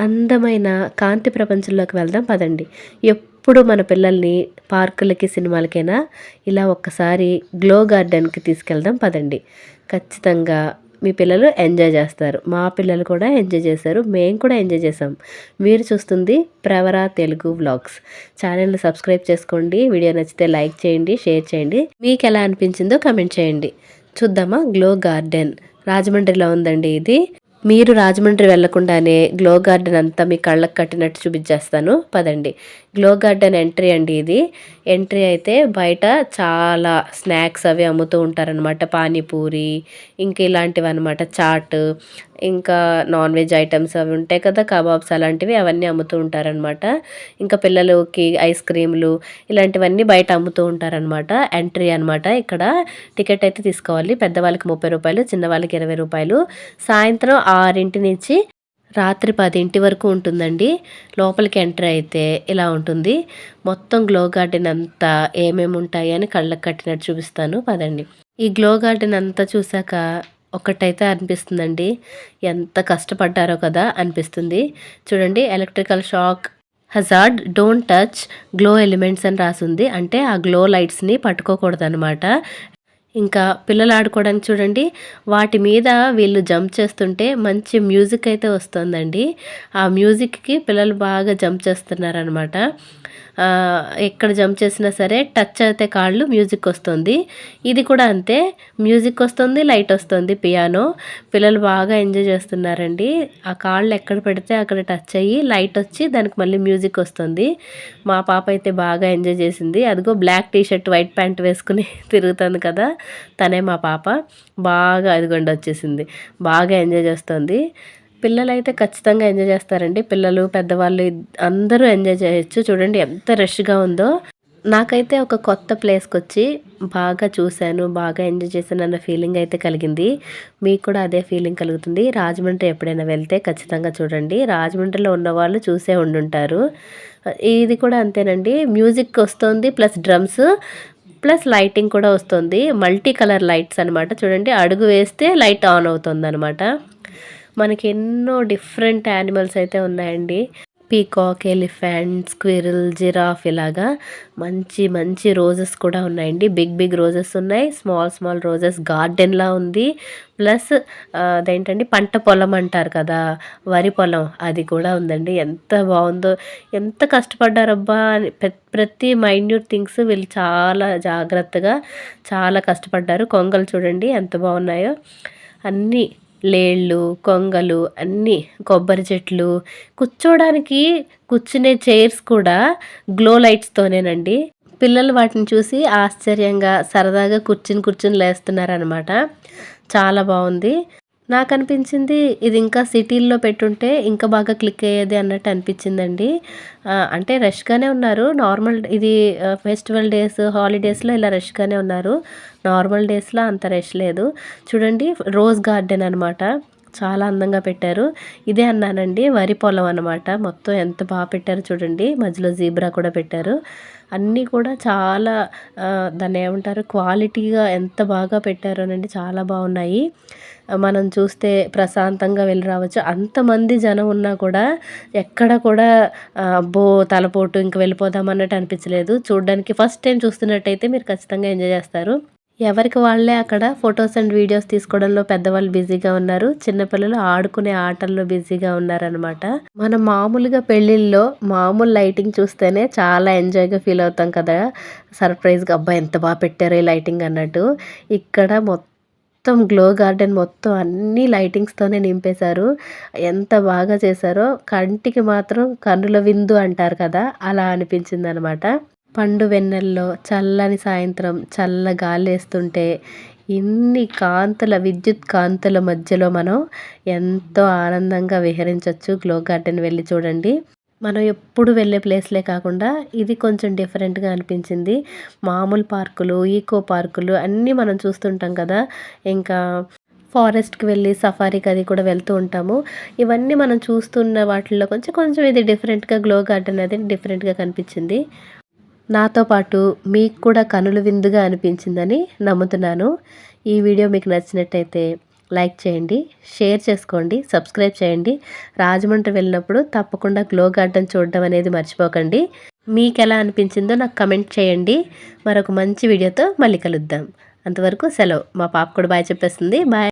అందమైన కాంతి ప్రపంచంలోకి వెళ్దాం పదండి. ఎప్పుడు మన పిల్లల్ని పార్కులకి సినిమాలకైనా ఇలా ఒక్కసారి గ్లో గార్డెన్కి తీసుకెళ్దాం పదండి. ఖచ్చితంగా మీ పిల్లలు ఎంజాయ్ చేస్తారు. మా పిల్లలు కూడా ఎంజాయ్ చేశారు. మేము కూడా ఎంజాయ్ చేసాం మీరు చూస్తుంది Pravara Telugu vlogs. Channel subscribe చేసుకోండి. వీడియో నచ్చితే లైక్ చేయండి షేర్ చేయండి. మీకు ఎలా అనిపించిందో కమెంట్ చేయండి. చూద్దామా? Glow garden. రాజమండ్రిలో ఉందండి ఇది. మీరు రాజమండ్రి వెళ్ళకుండానే గ్లో గార్డెన్ అంతా మీ కళ్ళకు కట్టినట్టు చూపించేస్తాను. పదండి. గ్లో గార్డెన్ ఎంట్రీ అండి ఇది. ఎంట్రీ అయితే బయట చాలా స్నాక్స్ అవి అమ్ముతూ ఉంటారనమాట పానీపూరి ఇంకా ఇలాంటివి అనమాట చాట్ ఇంకా నాన్ వెజ్ ఐటమ్స్ అవి ఉంటాయి కదా కబాబ్స్ అలాంటివి అవన్నీ అమ్ముతూ ఉంటారనమాట ఇంకా పిల్లలకి ఐస్ క్రీమ్లు ఇలాంటివన్నీ బయట అమ్ముతూ ఉంటారనమాట ఎంట్రీ అనమాట ఇక్కడ. టికెట్ అయితే తీసుకోవాలి. పెద్దవాళ్ళకి ముప్పై రూపాయలు చిన్నవాళ్ళకి ఇరవై రూపాయలు. సాయంత్రం ఆరింటి నుంచి రాత్రి పదింటి వరకు ఉంటుందండి. లోపలికి ఎంటర్ అయితే ఇలా ఉంటుంది. మొత్తం గ్లో గార్డెన్ అంతా ఏమేమి ఉంటాయి అని కళ్ళకు కట్టినట్టు చూపిస్తాను. పదండి. ఈ గ్లో గార్డెన్ అంతా చూసాక ఒకటైతే అనిపిస్తుందండి. ఎంత కష్టపడ్డారో కదా అనిపిస్తుంది. చూడండి electrical shock hazard don't touch glow elements అని రాసింది. అంటే ఆ గ్లో లైట్స్ని పట్టుకోకూడదు అనమాట ఇంకా పిల్లలు ఆడుకోవడానికి చూడండి వాటి మీద వీళ్ళు జంప్ చేస్తుంటే మంచి మ్యూజిక్ అయితే వస్తుందండి. ఆ మ్యూజిక్కి పిల్లలు బాగా జంప్ చేస్తున్నారనమాట ఎక్కడ జంప్ చేసినా సరే టచ్ అయితే కాళ్ళు మ్యూజిక్ వస్తుంది. ఇది కూడా అంతే. మ్యూజిక్ వస్తుంది లైట్ వస్తుంది పియానో. పిల్లలు బాగా ఎంజాయ్ చేస్తున్నారండి. ఆ కాళ్ళు ఎక్కడ పెడితే అక్కడ టచ్ అయ్యి లైట్ వచ్చి దానికి మళ్ళీ మ్యూజిక్ వస్తుంది. మా పాప అయితే బాగా ఎంజాయ్ చేసింది. అదిగో black T shirt white pant వేసుకుని తిరుగుతుంది కదా. తనే మా పాప. బాగా అదిగొండి వచ్చేసింది. బాగా ఎంజాయ్ చేస్తుంది. పిల్లలు అయితే ఖచ్చితంగా ఎంజాయ్ చేస్తారండి. పిల్లలు పెద్దవాళ్ళు అందరూ ఎంజాయ్ చేయొచ్చు. చూడండి ఎంత రష్గా ఉందో. నాకైతే ఒక కొత్త ప్లేస్కి వచ్చి బాగా చూశాను బాగా ఎంజాయ్ చేశాను అన్న ఫీలింగ్ అయితే కలిగింది. మీకు కూడా అదే ఫీలింగ్ కలుగుతుంది. రాజమండ్రి ఎప్పుడైనా వెళ్తే ఖచ్చితంగా చూడండి. రాజమండ్రిలో ఉన్న వాళ్ళు చూసే ఉండుంటారు. ఇది కూడా అంతేనండి. మ్యూజిక్ వస్తుంది ప్లస్ డ్రమ్స్ ప్లస్ లైటింగ్ కూడా వస్తుంది. మల్టీ కలర్ లైట్స్ అనమాట చూడండి అడుగు వేస్తే లైట్ ఆన్ అవుతుంది అనమాట మనకి ఎన్నో డిఫరెంట్ యానిమల్స్ అయితే ఉన్నాయండి. పీకాక్ ఎలిఫెంట్ స్క్విరిల్ జిరాఫ్ ఇలాగా మంచి మంచి రోజెస్ కూడా ఉన్నాయండి. బిగ్ బిగ్ రోజెస్ ఉన్నాయి. స్మాల్ స్మాల్ రోజెస్ గార్డెన్లా ఉంది. ప్లస్ అదేంటండి? పంట పొలం అంటారు కదా వరి పొలం అది కూడా ఉందండి. ఎంత బాగుందో ఎంత కష్టపడ్డారబ్బా అని ప్రతి మైన్యూట్ థింగ్స్ వీళ్ళు చాలా జాగ్రత్తగా చాలా కష్టపడ్డారు. కొంగలు చూడండి ఎంత బాగున్నాయో. అన్నీ లేళ్ళు కొంగలు అన్నీ కొబ్బరి చెట్లు. కూర్చోడానికి కూర్చునే చైర్స్ కూడా గ్లో లైట్స్తోనేనండి పిల్లలు వాటిని చూసి ఆశ్చర్యంగా సరదాగా కూర్చుని కూర్చుని లేస్తున్నారనమాట చాలా బాగుంది. నాకు అనిపించింది ఇది ఇంకా సిటీల్లో పెట్టుంటే ఇంకా బాగా క్లిక్ అయ్యేది అన్నట్టు అనిపించిందండి. అంటే రష్గానే ఉన్నారు. నార్మల్ ఇది ఫెస్టివల్ డేస్ హాలిడేస్లో ఇలా రష్గానే ఉన్నారు. నార్మల్ డేస్లో అంత రష్ లేదు. చూడండి రోజ్ గార్డెన్ అనమాట చాలా అందంగా పెట్టారు. ఇదే అన్నానండి వరి పొలం అనమాట మొత్తం ఎంత బాగా పెట్టారు చూడండి. మధ్యలో జీబ్రా కూడా పెట్టారు. అన్నీ కూడా చాలా దాన్ని ఏమంటారు? క్వాలిటీగా ఎంత బాగా పెట్టారోనండి చాలా బాగున్నాయి. మనం చూస్తే ప్రశాంతంగా వెళ్ళి రావచ్చు. అంతమంది జనం ఉన్నా కూడా ఎక్కడ కూడా అబ్బో తలపోటు ఇంక వెళ్ళిపోదాం అన్నట్టు అనిపించలేదు. చూడడానికి ఫస్ట్ టైం చూస్తున్నట్టయితే మీరు ఖచ్చితంగా ఎంజాయ్ చేస్తారు. ఎవరికి వాళ్ళే అక్కడ ఫొటోస్ అండ్ వీడియోస్ తీసుకోవడంలో పెద్దవాళ్ళు బిజీగా ఉన్నారు. చిన్నపిల్లలు ఆడుకునే ఆటల్లో బిజీగా ఉన్నారనమాట మనం మామూలుగా పెళ్ళిళ్ళలో మామూలు లైటింగ్ చూస్తేనే చాలా ఎంజాయ్గా ఫీల్ అవుతాం కదా. సర్ప్రైజ్గా అబ్బాయి ఎంత బాగా పెట్టారు ఈ లైటింగ్ అన్నట్టు. ఇక్కడ మొత్తం మొత్తం గ్లో గార్డెన్ మొత్తం అన్ని లైటింగ్స్తోనే నింపేశారు. ఎంత బాగా చేశారో కంటికి మాత్రం కన్నుల విందు అంటారు కదా అలా అనిపించింది అనమాట పండు వెన్నెల్లో చల్లని సాయంత్రం చల్ల గాలి వేస్తుంటే ఇన్ని కాంతుల విద్యుత్ కాంతుల మధ్యలో మనం ఎంతో ఆనందంగా విహరించవచ్చు గ్లో గార్డెన్ వెళ్ళి చూడండి. మనం ఎప్పుడు వెళ్ళే ప్లేస్లే కాకుండా ఇది కొంచెం డిఫరెంట్గా అనిపించింది. మామూలు పార్కులు ఈకో పార్కులు అన్నీ మనం చూస్తుంటాం కదా. ఇంకా ఫారెస్ట్కి వెళ్ళి సఫారీకి అది కూడా వెళ్తూ ఉంటాము. ఇవన్నీ మనం చూస్తున్న వాటిల్లో కొంచెం కొంచెం ఇది డిఫరెంట్గా గ్లో గార్డెన్ అది డిఫరెంట్గా కనిపించింది. నాతో పాటు మీకు కూడా కనుల విందుగా అనిపించిందని నమ్ముతున్నాను. ఈ వీడియో మీకు నచ్చినట్టయితే లైక్ చేయండి షేర్ చేసుకోండి సబ్స్క్రైబ్ చేయండి. రాజమండ్రి వెళ్ళినప్పుడు తప్పకుండా గ్లో గార్డెన్ చూడడం అనేది మర్చిపోకండి. మీకు ఎలా అనిపించిందో నాకు కమెంట్ చేయండి. మరొక మంచి వీడియోతో మళ్ళీ కలుద్దాం. అంతవరకు సెలవు. మా పాప కూడా బాయ్ చెప్పేస్తుంది. బాయ్.